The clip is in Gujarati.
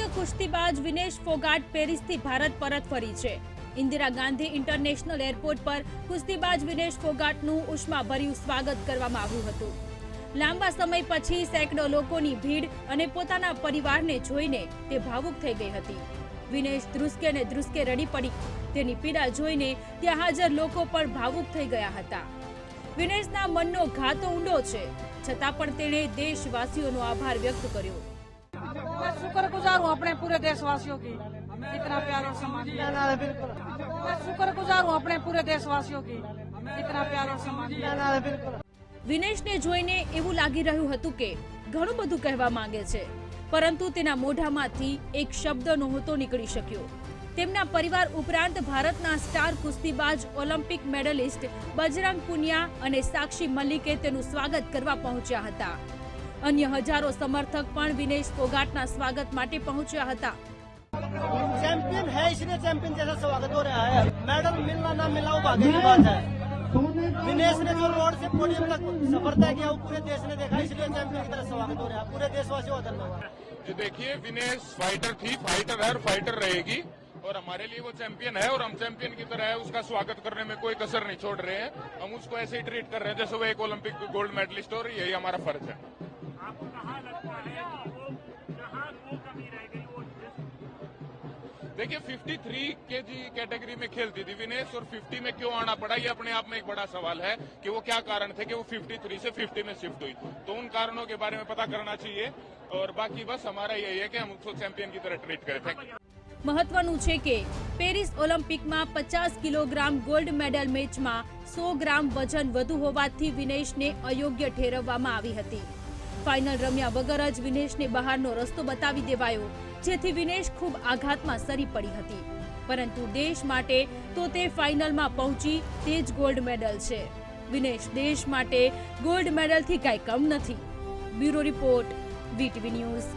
કુસ્તીબાજ વિનેશ ફોગાટ પેરિસથી ભારત પરત ફરી છે. ઇન્દિરા ગાંધી ઇન્ટરનેશનલ એરપોર્ટ પર કુસ્તીબાજ વિનેશ ફોગાટનું ઉષ્માભર્યું સ્વાગત કરવામાં આવ્યું હતું. લાંબા સમય પછી સેંકડો લોકોની ભીડ અને પોતાના પરિવારને જોઈને તે ભાવુક થઈ ગઈ હતી. વિનેશ ધ્રુસકે ને ધ્રુસકે રડી પડી. તેની પીડા જોઈને ત્યાં હાજર લોકો પણ ભાવુક થઈ ગયા હતા. વિનેશના મનનો ઘાતો ઊંડો છે. છતાં પણ તેણે દેશવાસીઓનો આભાર વ્યક્ત કર્યો. मैं शुक्रगुजार हूँ अपने पूरे देशवासियों की इतना प्यार और सम्मान दिया मैं शुक्रगुजार हूँ अपने पूरे देशवासियों की इतना प्यार और सम्मान दिया વિનેશને જોઈને એવું લાગી રહ્યું હતું કે ઘણું બધું કહેવા માંગે છે પરંતુ તેના મોઢામાંથી એક શબ્દ નહોતો નીકળી શક્યો તેમના પરિવાર ઉપરાંત ભારતના સ્ટાર કુસ્તીબાજ ઓલિમ્પિક મેડલિસ્ટ બજરંગ પુનિયા અને સાક્ષી મલ્લિકે તેનું સ્વાગત કરવા પહોંચ્યા હતા અન્ય હજારો સમર્થક પણ વિનેશ ફોગાટના સ્વાગત માટે પહોંચ્યા હતા चैंपियन है इसलिए चैंपियन जैसा स्वागत हो रहा है मेडल मिलना ना मिलना वो भाग्य की बात है दिनेश ने जो रोड से पोडियम तक सफर तय किया वो पूरे देश ने देखा इसलिए चैंपियन की तरह स्वागत हो रहा है पूरे देशवासियों का धन्यवाद जी देखिए विनेश फाइटर थी फाइटर है और फाइटर रहेगी और हमारे लिए वो चैंपियन है और हम चैंपियन की तरह है उसका स्वागत करने में कोई कसर नहीं छोड़ रहे हैं हम उसको ऐसे ही ट्रीट कर रहे हैं जैसे वो एक ओलंपिक गोल्ड मेडलिस्ट हो और यही हमारा फर्ज है आपको कहाँ लगता है वो कहाँ वो कमी रह गई वो देखिए 53 केजी कैटेगरी में खेलती थी विनेश और 50 में क्यों आना पड़ा ये अपने आप में एक बड़ा सवाल है कि वो क्या कारण थे कि वो 53 से 50 में शिफ्ट हुई तो उन कारणों के बारे में पता करना चाहिए और बाकी बस हमारा यही है कि हम उसको चैंपियन की तरह ट्रीट करें थैंक यू મહત્વનું છે કે પેરિસ ઓલિમ્પિકમાં પચાસ કિલોગ્રામ ગોલ્ડ મેડલ મેચમાં સો ગ્રામ વજન વધુ હોવાથી વિનેશને અયોગ્ય ઠેરવવામાં આવી હતી ફાઇનલ રમ્યા વગર જ વિનેશને બહારનો રસ્તો બતાવી દેવાયો, જેથી વિનેશ ખૂબ આઘાતમાં સરી પડી હતી. પરંતુ દેશ માટે તો તે ફાઇનલમાં પહોંચી તે જ ગોલ્ડ મેડલ છે. વિનેશ દેશ માટે ગોલ્ડ મેડલથી કાંઈ કમ નથી. Bureau report, VTV news.